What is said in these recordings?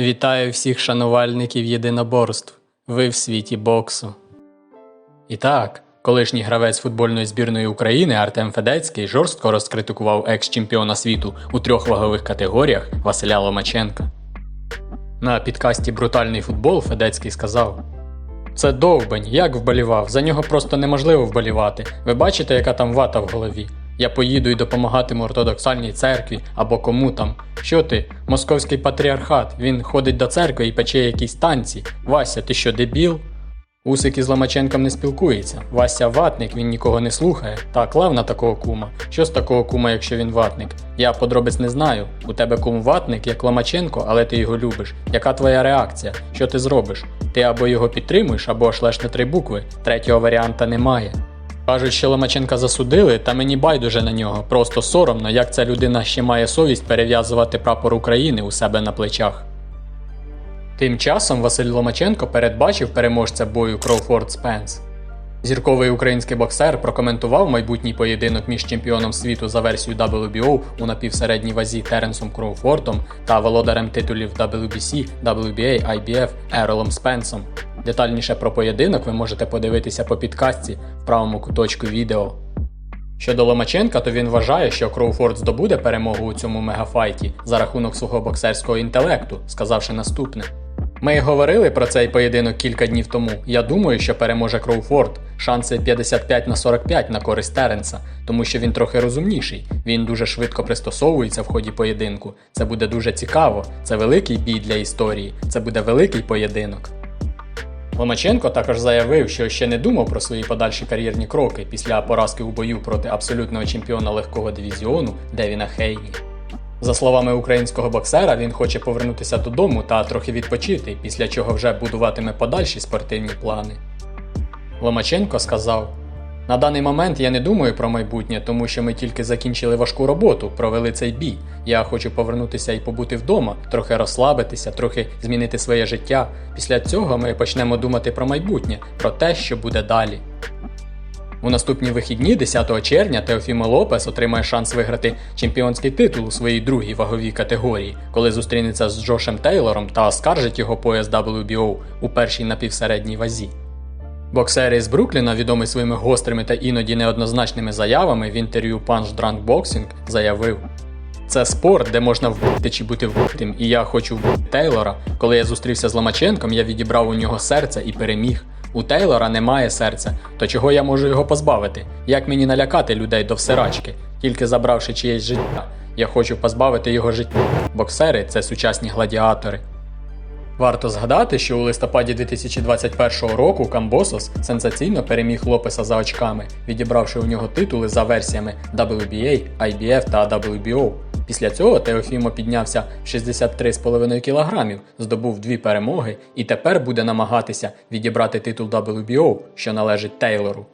Вітаю всіх шанувальників єдиноборств. Ви в світі боксу. І так, колишній гравець футбольної збірної України Артем Федецький жорстко розкритикував екс-чемпіона світу у трьох вагових категоріях Василя Ломаченка. На підкасті Брутальний футбол Федецький сказав: Це довбень, як вболівав, за нього просто неможливо вболівати. Ви бачите, яка там вата в голові. Я поїду і допомагатиму ортодоксальній церкві або кому там. Що ти? Московський патріархат. Він ходить до церкви і пече якісь танці. Вася, ти що, дебіл? Усик із Ломаченком не спілкується. Вася ватник, він нікого не слухає. Так, лав на такого кума. Що з такого кума, якщо він ватник? Я подробиць не знаю. У тебе кум ватник, як Ломаченко, але ти його любиш. Яка твоя реакція? Що ти зробиш? Ти або його підтримуєш, або шлеш на три букви. Третього варіанта немає. Кажуть, що Ломаченка засудили, та мені байдуже на нього. Просто соромно, як ця людина ще має совість перев'язувати прапор України у себе на плечах. Тим часом Василь Ломаченко передбачив переможця бою Кроуфорд Спенс. Зірковий український боксер прокоментував майбутній поєдинок між чемпіоном світу за версією WBO у напівсередній вазі Теренсом Кроуфортом та володарем титулів WBC, WBA, IBF Еролом Спенсом. Детальніше про поєдинок ви можете подивитися по підкастці в правому куточку відео. Щодо Ломаченка, то він вважає, що Кроуфорд здобуде перемогу у цьому мегафайті за рахунок свого боксерського інтелекту, сказавши наступне. Ми говорили про цей поєдинок кілька днів тому. Я думаю, що переможе Кроуфорд. Шанси 55 на 45 на користь Теренса, тому що він трохи розумніший. Він дуже швидко пристосовується в ході поєдинку. Це буде дуже цікаво. Це великий бій для історії. Це буде великий поєдинок. Ломаченко також заявив, що ще не думав про свої подальші кар'єрні кроки після поразки у бою проти абсолютного чемпіона легкого дивізіону Девіна Хейні. За словами українського боксера, він хоче повернутися додому та трохи відпочити, після чого вже будуватиме подальші спортивні плани. Ломаченко сказав: На даний момент я не думаю про майбутнє, тому що ми тільки закінчили важку роботу, провели цей бій. Я хочу повернутися і побути вдома, трохи розслабитися, трохи змінити своє життя. Після цього ми почнемо думати про майбутнє, про те, що буде далі. У наступні вихідні, 10 червня, Теофімо Лопес отримає шанс виграти чемпіонський титул у своїй другій ваговій категорії, коли зустрінеться з Джошем Тейлором та оскаржить його пояс WBO у першій напівсередній вазі. Боксер із Брукліна, відомий своїми гострими та іноді неоднозначними заявами в інтерв'ю Punch Drunk Boxing, заявив: Це спорт, де можна вбити чи бути вбитим, і я хочу вбити Тейлора. Коли я зустрівся з Ломаченком, я відібрав у нього серце і переміг. У Тейлора немає серця, то чого я можу його позбавити? Як мені налякати людей до всерачки, тільки забравши чиєсь життя? Я хочу позбавити його життя. Боксери це сучасні гладіатори. Варто згадати, що у листопаді 2021 року Камбосос сенсаційно переміг Лопеса за очками, відібравши у нього титули за версіями WBA, IBF та WBO. Після цього Теофімо піднявся 63,5 кг, здобув дві перемоги і тепер буде намагатися відібрати титул WBO, що належить Тейлору.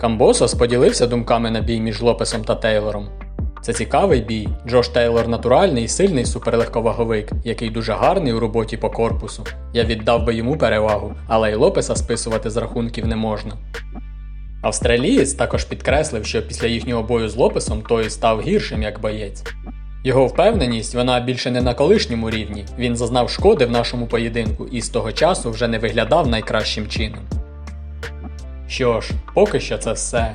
Камбосос поділився думками на бій між Лопесом та Тейлором. Це цікавий бій. Джош Тейлор натуральний і сильний суперлегковаговик, який дуже гарний у роботі по корпусу. Я віддав би йому перевагу, але й Лопеса списувати з рахунків не можна. Австралієць також підкреслив, що після їхнього бою з Лопесом той став гіршим як боєць. Його впевненість вона більше не на колишньому рівні. Він зазнав шкоди в нашому поєдинку і з того часу вже не виглядав найкращим чином. Що ж, поки що це все.